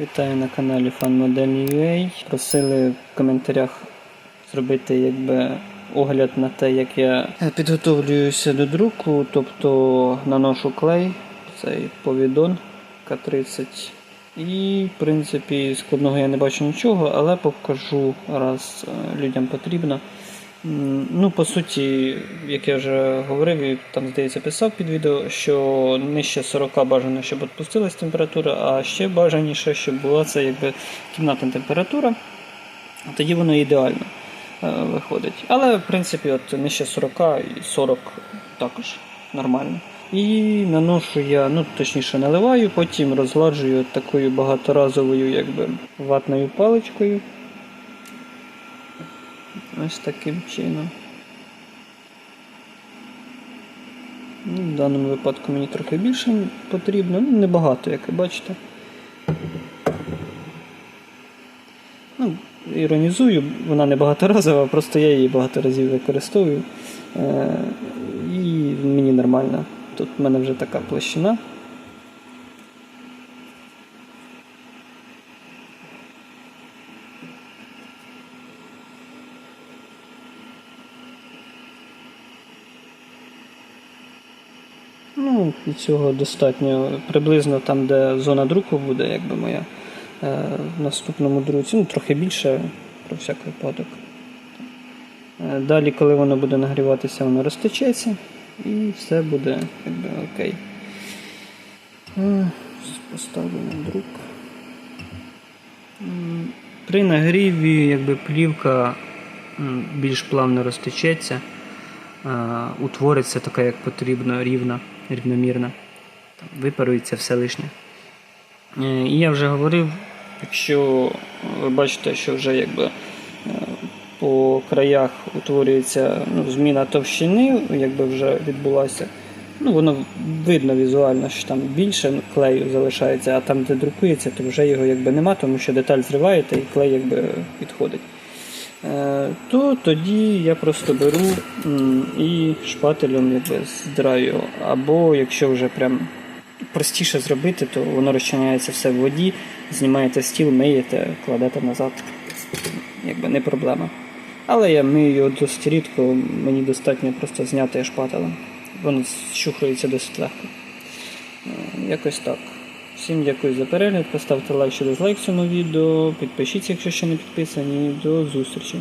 Вітаю на каналі FanModel.ua. Просили в коментарях зробити якби огляд на те, як я підготовлююся до друку, тобто наношу клей, цей повідон К30. І, в принципі, складного я не бачу нічого, але покажу раз е, людям потрібно. Ну, по суті, як я вже говорив, і там, здається, писав під відео, що нижче 40 бажано, щоб відпустилась температура, а ще бажаніше, щоб була це якби кімнатна температура. Тоді воно ідеально е, виходить. Але, в принципі, от нижче 40 і 40 також нормально. І наношу я, ну точніше наливаю, потім розгладжую такою багаторазовою якби, ватною паличкою. Ось таким чином. Ну, в даному випадку мені трохи більше потрібно, ну небагато, як ви бачите. Ну, іронізую, вона не багаторазова, просто я її багато разів використовую. Е, і мені нормально. Тут в мене вже така площина. Ну, цього достатньо. Приблизно там, де зона друку буде, якби моя е, в наступному друці. Ну, трохи більше про всяк випадок. Е, Далі, коли воно буде нагріватися, воно розтечеться і все буде якби, окей. Е, Поставлю на друк. При нагріві якби, плівка більш плавно розтечеться, утвориться така, як потрібно, рівна, рівномірна. Випарується все лишнє. Е, І я вже говорив, якщо ви бачите, що вже якби е, по краях утворюється ну, зміна товщини, якби вже відбулася. Ну, воно видно візуально, що там більше клею залишається, а там, де друкується, то вже його якби нема, тому що деталь зриваєте і клей якби відходить. Е, то тоді я просто беру і шпателем якби здраю. Або якщо вже прям простіше зробити, то воно розчиняється все в воді, знімаєте стіл, миєте, кладете назад. Якби не проблема. Але я мию його досить рідко, мені достатньо просто зняти шпателем. Воно щухається досить легко. Е, Якось так. Всім дякую за перегляд. Поставте лайк чи дизлайк цьому відео. Підпишіться, якщо ще не підписані. До зустрічі.